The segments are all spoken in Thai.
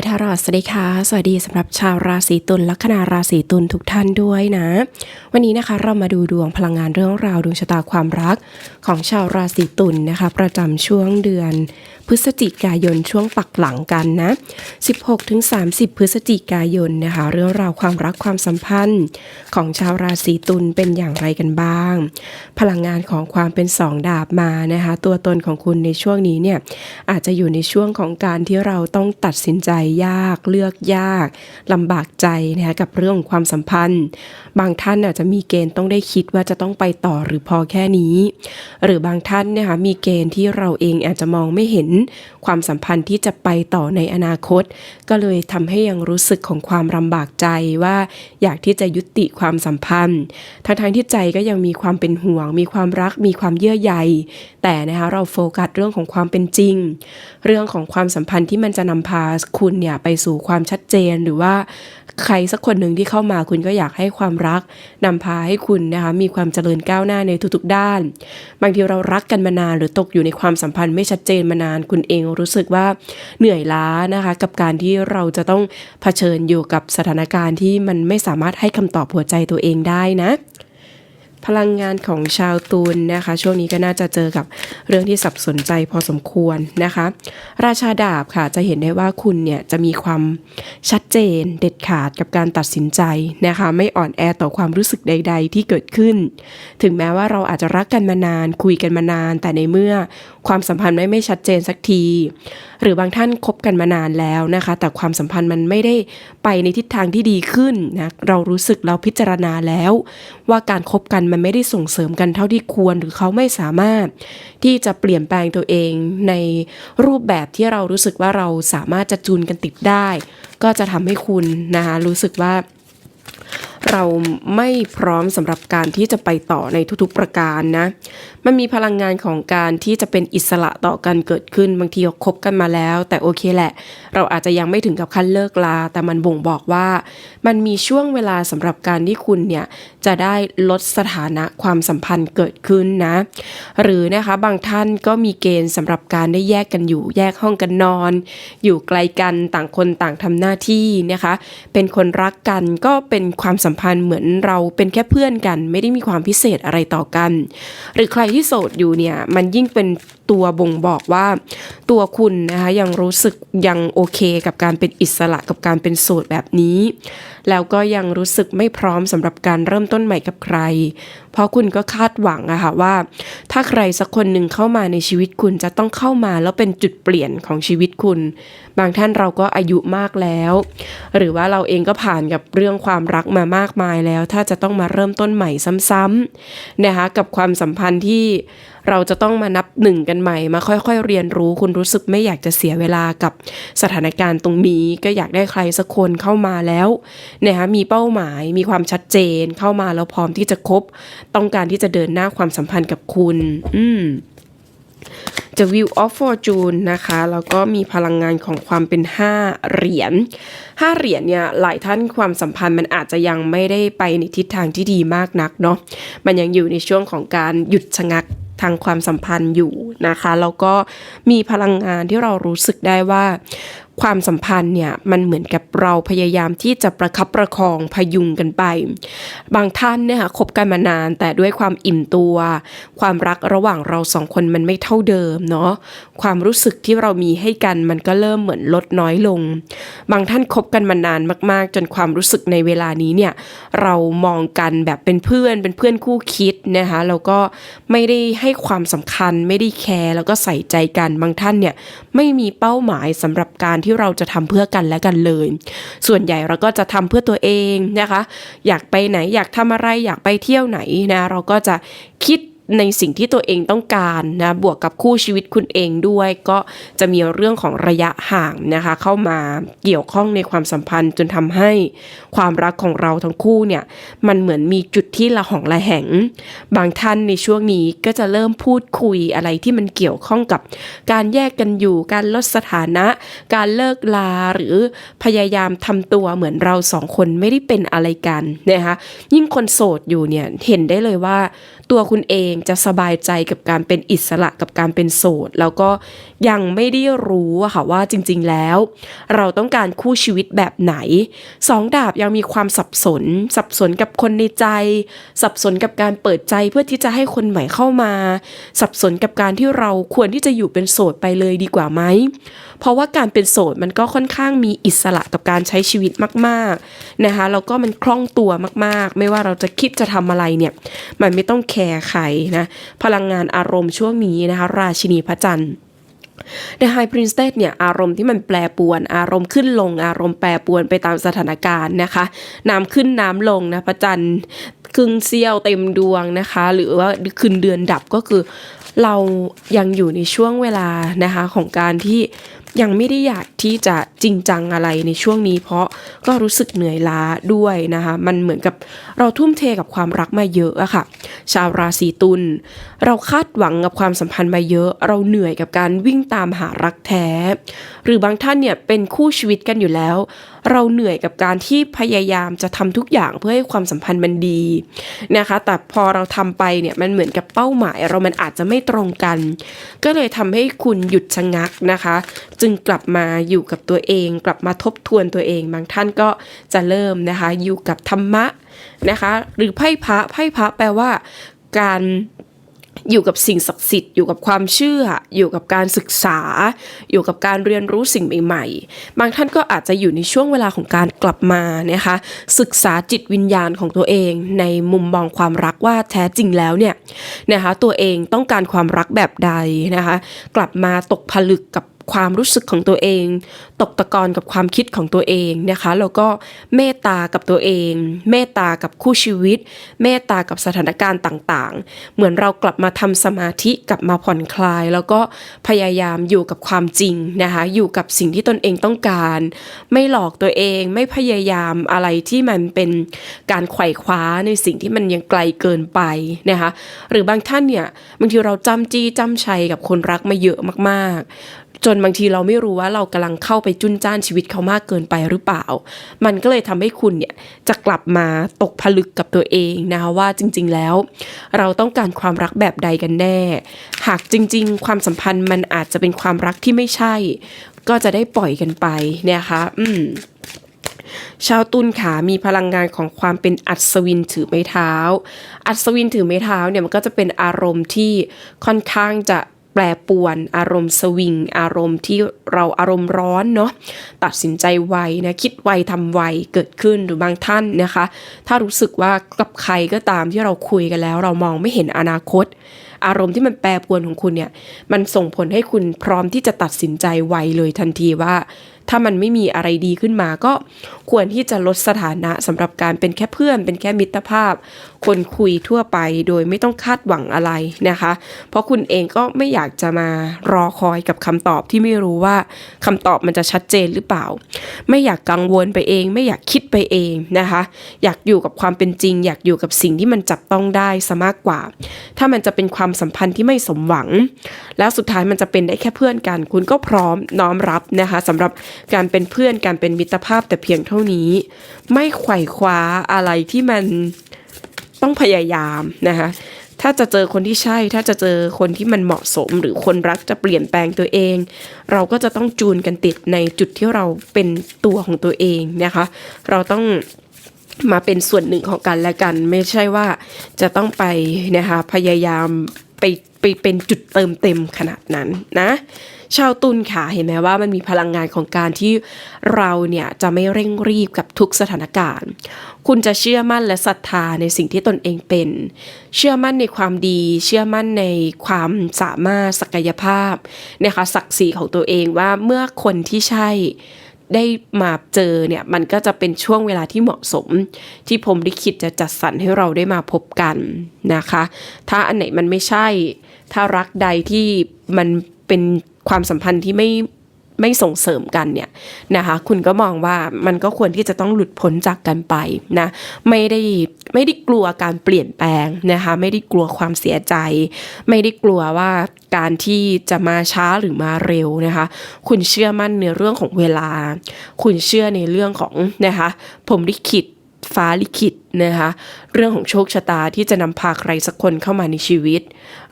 ายทารอดสวัสดีค่ะ สวัสดีสำหรับชาวราศีตุลลัคนาราศีตุลทุกท่านด้วยนะ วันนี้นะคะเรามาดูดวงพลังงานเรื่องราวดวงชะตาความรักของชาวราศีตุลนะคะ ประจำช่วงเดือน พฤศจิกายนช่วงปักหลังกันนะ 16-30 พฤศจิกายนนะคะ เรื่องราวความรักความสัมพันธ์ของชาวราศีตุลเป็นอย่างไรกันบ้าง พลังงานของความเป็นสองดาบมานะคะ ตัวตนของคุณในช่วงนี้เนี่ยอาจจะอยู่ในช่วงของการที่เราต้องตัดสินใจยากเลือกยากลำบากใจนะคะกับเรื่องของความสัมพันธ์ บางท่านอาจจะมีเกณฑ์ต้องได้คิดว่าจะต้องไปต่อหรือพอแค่นี้ หรือบางท่านนะคะมีเกณฑ์ที่เราเองอาจจะมองไม่เห็นความสัมพันธ์ที่จะไปต่อในอนาคต ก็เลยทำให้ยังรู้สึกของความลำบากใจว่าอยากที่จะยุติความสัมพันธ์ทั้งทที่ใจก็ยังมีความเป็นห่วง มีความรักมีความเยื่อใย แต่นะคะเราโฟกัสเรื่องของความเป็นจริง เรื่องของความสัมพันธ์ที่มันจะนำพาคุณเนี่ยไปสู่ความชัดเจนหรือว่าใครสักคนหนึ่งที่เข้ามาคุณก็อยากให้ความรักนำพาให้คุณนะคะมีความเจริญก้าวหน้าในทุกๆด้าน บางทีเรารักกันมานานหรือตกอยู่ในความสัมพันธ์ไม่ชัดเจนมานาน คุณเองรู้สึกว่าเหนื่อยล้านะคะกับการที่เราจะต้องเผชิญอยู่กับสถานการณ์ที่มันไม่สามารถให้คำตอบหัวใจตัวเองได้นะ พลังงานของชาวตูนนะคะ ช่วงนี้ก็น่าจะเจอกับเรื่องที่สับสนใจพอสมควรนะคะ ราชาดาบค่ะจะเห็นได้ว่าคุณเนี่ยจะมีความชัดเจนเด็ดขาดกับการตัดสินใจนะคะ ไม่อ่อนแอต่อความรู้สึกใด ๆ ที่เกิดขึ้น ถึงแม้ว่าเราอาจจะรักกันมานาน คุยกันมานาน แต่ในเมื่อความสัมพันธ์ไม่ไม่ชัดเจนสักที หรือบางท่านคบกันมานานแล้วนะคะ แต่ความสัมพันธ์มันไม่ได้ไปในทิศทางที่ดีขึ้นนะเรารู้สึกเราพิจารณาแล้ว ว่าการครบกันมันไม่ได้ส่งเสริมกันเท่าที่ควรหรือเขาไม่สามารถที่จะเปลี่ยนแปลงตัวเองในรูปแบบที่เรารู้สึกว่าเราสามารถจะจูนกันติดได้ ก็จะทำให้คุณนะคะรู้สึกว่า เราไม่พร้อมสำหรับการที่จะไปต่อในทุกๆประการนะ มันมีพลังงานของการที่จะเป็นอิสระต่อกันเกิดขึ้นบางทีคบกันมาแล้ว แต่โอเคแหละ เราอาจจะยังไม่ถึงกับขั้นเลิกลา แต่มันบ่งบอกว่า มันมีช่วงเวลาสำหรับการที่คุณเนี่ยจะได้ลดสถานะความสัมพันธ์เกิดขึ้นนะ หรือนะคะบางท่านก็มีเกณฑ์สำหรับการได้แยกกันอยู่แยกห้องกันนอน อยู่ไกลกันต่างคนต่างทำหน้าที่นะคะ เป็นคนรักกันก็เป็นความสัมพันธ์เหมือนเราเป็นแค่เพื่อนกัน ไม่ได้มีความพิเศษอะไรต่อกัน หรือใครที่โสดอยู่เนี่ยมันยิ่งเป็นตัวบ่งบอกว่า ตัวคุณนะคะยังรู้สึกยังโอเคกับการเป็นอิสระกับการเป็นโสดแบบนี้ แล้วก็ยังรู้สึกไม่พร้อมสำหรับการเริ่มต้นใหม่กับใคร เพราะคุณก็คาดหวังอะค่ะว่า ถ้าใครสักคนหนึ่งเข้ามาในชีวิตคุณจะต้องเข้ามาแล้วเป็นจุดเปลี่ยนของชีวิตคุณ บางท่านเราก็อายุมากแล้ว หรือว่าเราเองก็ผ่านกับเรื่องความรักมามากมายแล้ว ถ้าจะต้องมาเริ่มต้นใหม่ซ้ำๆนะคะกับความสัมพันธ์ที่เราจะต้องมานับหนึ่งกันใหม่มาค่อยๆ เรียนรู้คุณรู้สึกไม่อยากจะเสียเวลากับสถานการณ์ตรงนี้ ก็อยากได้ใครสักคนเข้ามาแล้วนะคะมีเป้าหมายมีความชัดเจนเข้ามาแล้วพร้อมที่จะคบ ต้องการที่จะเดินหน้าความสัมพันธ์กับคุณ อืม จะ View of Fortune นะคะ แล้วก็มีพลังงานของความเป็น 5 เหรียญ 5 เหรียญเนี่ยหลายท่านความสัมพันธ์มันอาจจะยังไม่ได้ไปในทิศทางที่ดีมากนักเนาะ มันยังอยู่ในช่วงของการหยุดชะงักทางความสัมพันธ์อยู่นะคะ แล้วก็มีพลังงานที่เรารู้สึกได้ว่า ความสัมพันธ์เนี่ยมันเหมือนกับเราพยายามที่จะประคับประคองพยุงกันไป บางท่านเนี่ยค่ะคบกันมานานแต่ด้วยความอิ่มตัว ความรักระหว่างเราสองคนมันไม่เท่าเดิมเนาะความรู้สึกที่เรามีให้กันมันก็เริ่มเหมือนลดน้อยลง บางท่านคบกันมานานมาก ๆ จนความรู้สึกในเวลานี้เนี่ยเรามองกันแบบเป็นเพื่อนเป็นเพื่อนคู่คิดนะคะแล้วก็ไม่ได้ให้ความสำคัญไม่ได้แคร์แล้วก็ใส่ใจกันบางท่านเนี่ยไม่มีเป้าหมายสำหรับการที่ที่เราจะทำเพื่อกันและกันเลย ส่วนใหญ่เราก็จะทำเพื่อตัวเองนะคะ อยากไปไหนอยากทำอะไรอยากไปเที่ยวไหนนะเราก็จะคิด ในสิ่งที่ตัวเองต้องการนะบวกกับคู่ชีวิตคุณเองด้วย ก็จะมีเรื่องของระยะห่างนะคะ เข้ามาเกี่ยวข้องในความสัมพันธ์จนทำให้ความรักของเราทั้งคู่เนี่ยมันเหมือนมีจุดที่ละหองละแหง บางท่านในช่วงนี้ก็จะเริ่มพูดคุยอะไรที่มันเกี่ยวข้องกับการแยกกันอยู่การลดสถานะ การเลิกลาหรือพยายามทำตัวเหมือนเราสองคนไม่ได้เป็นอะไรกันนะคะยิ่งคนโสดอยู่เนี่ยเห็นได้เลยว่าตัวคุณเองจะสบายใจกับการเป็นอิสระกับการเป็นโสด แล้วก็ยังไม่ได้รู้อะค่ะว่าจริง ๆแล้ว เราต้องการคู่ชีวิตแบบไหนสองดาบยังมีความสับสน สับสนกับคนในใจ สับสนกับการเปิดใจเพื่อที่จะให้คนใหม่เข้ามา สับสนกับการที่เราควรที่จะอยู่เป็นโสดไปเลยดีกว่าไหมเพราะว่าการเป็นโสดมันก็ค่อนข้างมีอิสระกับการใช้ชีวิตมากๆนะคะแล้วก็มันคล่องตัวมากๆ ไม่ว่าเราจะคิดจะทำอะไรเนี่ย มันไม่ต้องแคร์ใครนะพลังงานอารมณ์ช่วงนี้นะคะ ราชินีพระจันทร์ The High Priestess เนี่ยอารมณ์ที่มันแปรปวน อารมณ์ขึ้นลง อารมณ์แปรปวนไปตามสถานการณ์นะคะ น้ำขึ้นน้ำลงนะพระจันทร์ครึ่งเสี้ยวเต็มดวงนะคะ หรือว่าคืนเดือนดับก็คือ เรายังอยู่ในช่วงเวลานะคะของการที่ ยังไม่ได้อยากที่จะจริงจังอะไรในช่วงนี้ เพราะก็รู้สึกเหนื่อยล้าด้วยนะคะ มันเหมือนกับเราทุ่มเทกับความรักมาเยอะอะค่ะ ชาวราศีตุลเราคาดหวังกับความสัมพันธ์มาเยอะ เราเหนื่อยกับการวิ่งตามหารักแท้ หรือบางท่านเนี่ยเป็นคู่ชีวิตกันอยู่แล้ว เราเหนื่อยกับการที่พยายามจะทำทุกอย่างเพื่อให้ความสัมพันธ์มันดีนะคะ แต่พอเราทำไปเนี่ยมันเหมือนกับเป้าหมาย เรามันอาจจะไม่ตรงกัน ก็เลยทำให้คุณหยุดชะงักนะคะจึงกลับมาอยู่กับตัวเอง กลับมาทบทวนตัวเอง บางท่านก็จะเริ่มนะคะอยู่กับธรรมะนะคะ หรือไพ่พระไพ่พระแปลว่าการอยู่กับสิ่งศักดิ์สิทธิ์อยู่กับความเชื่อ อยู่กับการศึกษา อยู่กับการเรียนรู้สิ่งใหม่ๆ บางท่านก็อาจจะอยู่ในช่วงเวลาของการกลับมานะคะศึกษาจิตวิญญาณของตัวเอง ในมุมมองความรักว่าแท้จริงแล้วเนี่ยนะคะตัวเองต้องการความรักแบบใดนะคะ กลับมาตกผลึกกับ ความรู้สึกของตัวเอง ตกตะกอนกับความคิดของตัวเองนะคะแล้วก็เมตตากับตัวเอง เมตตากับคู่ชีวิต เมตตากับสถานการณ์ต่างๆ เหมือนเรากลับมาทำสมาธิกลับมาผ่อนคลาย แล้วก็พยายามอยู่กับความจริงนะคะอยู่กับสิ่งที่ตนเองต้องการ ไม่หลอกตัวเองไม่พยายามอะไรที่มันเป็นการไขว่คว้าในสิ่งที่มันยังไกลเกินไปนะคะหรือบางท่านเนี่ยบางทีเราจำจี้จำชัยกับคนรักมาเยอะมากๆ จนบางทีเราไม่รู้ว่าเรากำลังเข้าไปจุนจ้านชีวิตเขามากเกินไปหรือเปล่า มันก็เลยทำให้คุณเนี่ยจะกลับมาตกผลึกกับตัวเองนะคะว่าจริง ๆ แล้ว เราต้องการความรักแบบใดกันแน่ หากจริง ๆ ความสัมพันธ์มันอาจจะเป็นความรักที่ไม่ใช่ ก็จะได้ปล่อยกันไปนะคะอืมชาวตุลขามีพลังงานของความเป็นอัศวินถือไม้เท้า อัศวินถือไม้เท้าเนี่ยมันก็จะเป็นอารมณ์ที่ค่อนข้างจะ แปรปวนอารมณ์สวิง อารมณ์ที่เราอารมณ์ร้อนเนาะตัดสินใจไวนะคิดไวทำไวเกิดขึ้นหรือบางท่านนะคะ ถ้ารู้สึกว่ากับใครก็ตามที่เราคุยกันแล้ว เรามองไม่เห็นอนาคต อารมณ์ที่มันแปรปรวนของคุณเนี่ย มันส่งผลให้คุณพร้อมที่จะตัดสินใจไวเลยทันทีว่า ถ้ามันไม่มีอะไรดีขึ้นมาก็ควรที่จะลดสถานะสำหรับการเป็นแค่เพื่อน เป็นแค่มิตรภาพ คนคุยทั่วไปโดยไม่ต้องคาดหวังอะไรนะคะ เพราะคุณเองก็ไม่อยากจะมารอคอยกับคำตอบที่ไม่รู้ว่าคำตอบมันจะชัดเจนหรือเปล่า ไม่อยากกังวลไปเอง ไม่อยากคิดไปเองนะคะ อยากอยู่กับความเป็นจริง อยากอยู่กับสิ่งที่มันจับต้องได้ซะมากกว่า ถ้ามันจะเป็นความความสัมพันธ์ที่ไม่สมหวัง แล้วสุดท้ายมันจะเป็นได้แค่เพื่อนกัน คุณก็พร้อมน้อมรับนะคะสำหรับการเป็นเพื่อนการเป็นมิตรภาพแต่เพียงเท่านี้ ไม่ไขว่คว้าอะไรที่มันต้องพยายามนะคะถ้าจะเจอคนที่ใช่ ถ้าจะเจอคนที่มันเหมาะสม หรือคนรักจะเปลี่ยนแปลงตัวเอง เราก็จะต้องจูนกันติดในจุดที่เราเป็นตัวของตัวเองนะคะ เราต้อง มาเป็นส่วนหนึ่งของกันและกัน ไม่ใช่ว่าจะต้องไปนะคะพยายามไปไปเป็นจุดเติมเต็มขนาดนั้นนะชาวตุลค่ะเห็นไหมว่ามันมีพลังงานของการที่เราเนี่ยจะไม่เร่งรีบกับทุกสถานการณ์ คุณจะเชื่อมั่นและศรัทธาในสิ่งที่ตนเองเป็น เชื่อมั่นในความดี เชื่อมั่นในความสามารถศักยภาพนะคะศักดิ์ศรีของตัวเองว่าเมื่อคนที่ใช่ ได้มาเจอเนี่ยมันก็จะเป็นช่วงเวลาที่เหมาะสม ที่ผมลิขิตจะจัดสรรให้เราได้มาพบกันนะคะ ถ้าอันไหนมันไม่ใช่ ถ้ารักใดที่มันเป็นความสัมพันธ์ที่ไม่ ไม่ส่งเสริมกันเนี่ยนะคะคุณก็มองว่ามันก็ควรที่จะต้องหลุดพ้นจากกันไปนะไม่ได้ไม่ได้กลัวการเปลี่ยนแปลงนะคะไม่ได้กลัวความเสียใจ ไม่ได้กลัวว่าการที่จะมาช้าหรือมาเร็วนะคะคุณเชื่อมั่นในเรื่องของเวลา คุณเชื่อในเรื่องของนะคะผมลิขิต ฟ้าลิขิตนะคะเรื่องของโชคชะตาที่จะนำพาใครสักคนเข้ามาในชีวิต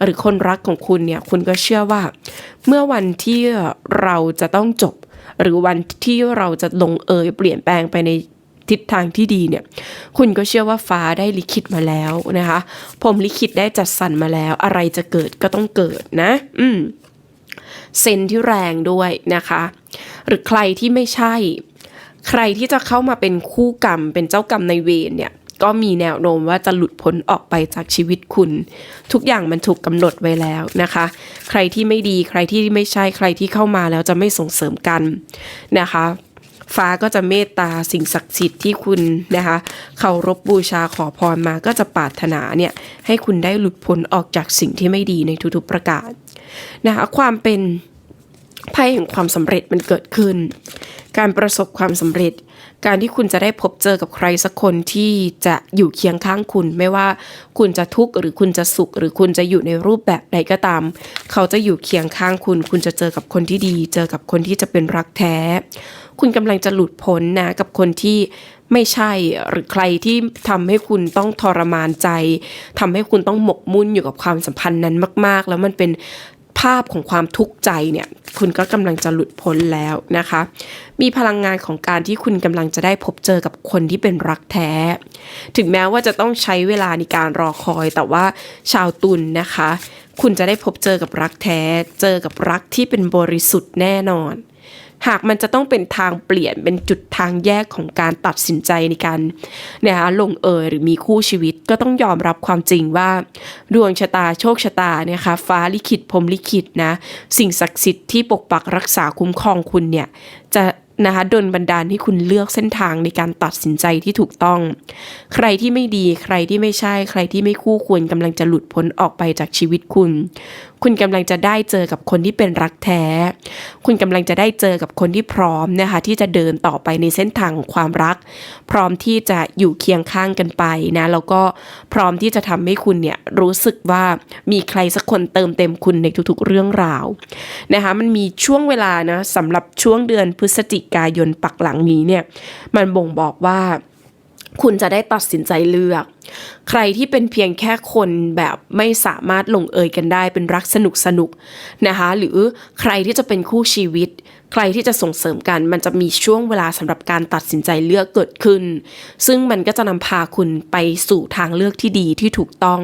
หรือคนรักของคุณเนี่ยคุณก็เชื่อว่า เมื่อวันที่เราจะต้องจบ หรือวันที่เราจะลงเอยเปลี่ยนแปลงไปในทิศทางที่ดีเนี่ย คุณก็เชื่อว่าฟ้าได้ลิขิตมาแล้วนะคะผมลิขิตได้จัดสรรมาแล้ว อะไรจะเกิดก็ต้องเกิดนะ อืมเซนที่แรงด้วยนะคะ หรือใครที่ไม่ใช่ ใครที่จะเข้ามาเป็นคู่กรรม เป็นเจ้ากรรมในเวรเนี่ยก็มีแนวโน้มว่าจะหลุดพ้นออกไปจากชีวิตคุณ ทุกอย่างมันถูกกำหนดไว้แล้วนะคะ ใครที่ไม่ดีใครที่ไม่ใช่ใครที่เข้ามาแล้วจะไม่ส่งเสริมกันนะคะ ฟ้าก็จะเมตตาสิ่งศักดิ์สิทธิ์ที่คุณนะคะเคารพบูชาขอพรมาก็จะปรารถนาเนี่ยให้คุณได้หลุดพ้นออกจากสิ่งที่ไม่ดีในทุกๆประการนะคะความเป็น ไพ่แห่งความสำเร็จมันเกิดขึ้น การประสบความสำเร็จ การที่คุณจะได้พบเจอกับใครสักคนที่จะอยู่เคียงข้างคุณ ไม่ว่าคุณจะทุกข์หรือคุณจะสุข หรือคุณจะอยู่ในรูปแบบใดก็ตาม เขาจะอยู่เคียงข้างคุณ คุณจะเจอกับคนที่ดี เจอกับคนที่จะเป็นรักแท้ คุณกำลังจะหลุดพ้นนะกับคนที่ไม่ใช่หรือใครที่ทำให้คุณต้องทรมานใจทำให้คุณต้องหมกมุ่นอยู่กับความสัมพันธ์นั้นมาก ๆ แล้วมันเป็น ภาพของความทุกข์ใจเนี่ย คุณก็กำลังจะหลุดพ้นแล้วนะคะ มีพลังงานของการที่คุณกำลังจะได้พบเจอกับคนที่เป็นรักแท้ ถึงแม้ว่าจะต้องใช้เวลาในการรอคอยแต่ว่าชาวตุลนนะคะ คุณจะได้พบเจอกับรักแท้ เจอกับรักที่เป็นบริสุทธิ์แน่นอน หากมันจะต้องเป็นทางเปลี่ยนเป็นจุดทางแยกของการตัดสินใจในการนะคะลงเอยหรือมีคู่ชีวิตก็ต้องยอมรับความจริงว่าดวงชะตาโชคชะตาเนี่ยค่ะฟ้าลิขิตพรมลิขิตนะสิ่งศักดิ์สิทธิ์ที่ปกปักรักษาคุ้มครองคุณเนี่ยจะนะคะดลบันดาลให้คุณเลือกเส้นทางในการตัดสินใจที่ถูกต้อง ใครที่ไม่ดี ใครที่ไม่ใช่ ใครที่ไม่คู่ควรกำลังจะหลุดพ้นออกไปจากชีวิตคุณคุณกำลังจะได้เจอกับคนที่เป็นรักแท้ คุณกำลังจะได้เจอกับคนที่พร้อมนะคะที่จะเดินต่อไปในเส้นทางของความรัก พร้อมที่จะอยู่เคียงข้างกันไปนะแล้วก็พร้อมที่จะทำให้คุณเนี่ยรู้สึกว่ามีใครสักคนเติมเต็มคุณในทุกๆเรื่องราวนะคะมันมีช่วงเวลานะสำหรับช่วงเดือนพฤศจิกายนปักหลังนี้เนี่ยมันบ่งบอกว่า คุณจะได้ตัดสินใจเลือก ใครที่เป็นเพียงแค่คนแบบไม่สามารถลงเอยกันได้เป็นรักสนุกสนุกนะคะ หรือใครที่จะเป็นคู่ชีวิต ใครที่จะส่งเสริมกัน มันจะมีช่วงเวลาสำหรับการตัดสินใจเลือกเกิดขึ้น ซึ่งมันก็จะนำพาคุณไปสู่ทางเลือกที่ดีที่ถูกต้อง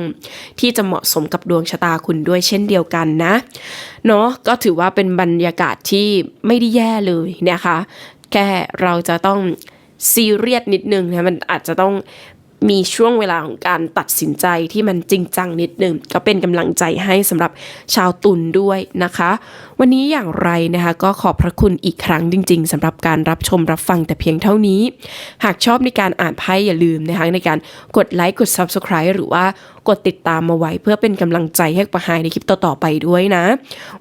ที่จะเหมาะสมกับดวงชะตาคุณด้วยเช่นเดียวกันนะเนาะก็ถือว่าเป็นบรรยากาศที่ไม่ได้แย่เลยนะคะแค่เราจะต้อง ซีเรียสนิดนึงนะมันอาจจะต้อง มีช่วงเวลาของการตัดสินใจที่มันจริงจังนิดนึงก็เป็นกำลังใจให้สำหรับชาวตุลด้วยนะคะ วันนี้อย่างไรนะคะ ก็ขอบพระคุณอีกครั้งจริง ๆสำหรับการรับชมรับฟังแต่เพียงเท่านี้ หากชอบในการอ่านไพ่อย่าลืมนะคะในการกดไลค์กด Subscribe หรือว่ากดติดตามมาไว้เพื่อเป็นกำลังใจให้ประหายในคลิปต่อๆไปด้วยนะ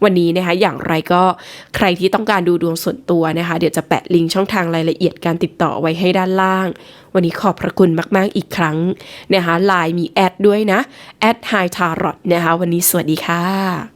วันนี้นะคะอย่างไรก็ใครที่ต้องการดูดวงส่วนตัวนะคะ เดี๋ยวจะแปะลิงก์ช่องทางรายละเอียดการติดต่อไว้ให้ด้านล่าง วันนี้ขอบพระคุณมาก ๆ อีกครั้งนะคะไลน์มีแอดด้วยนะแอดไฮทารอตนะคะวันนี้สวัสดีค่ะ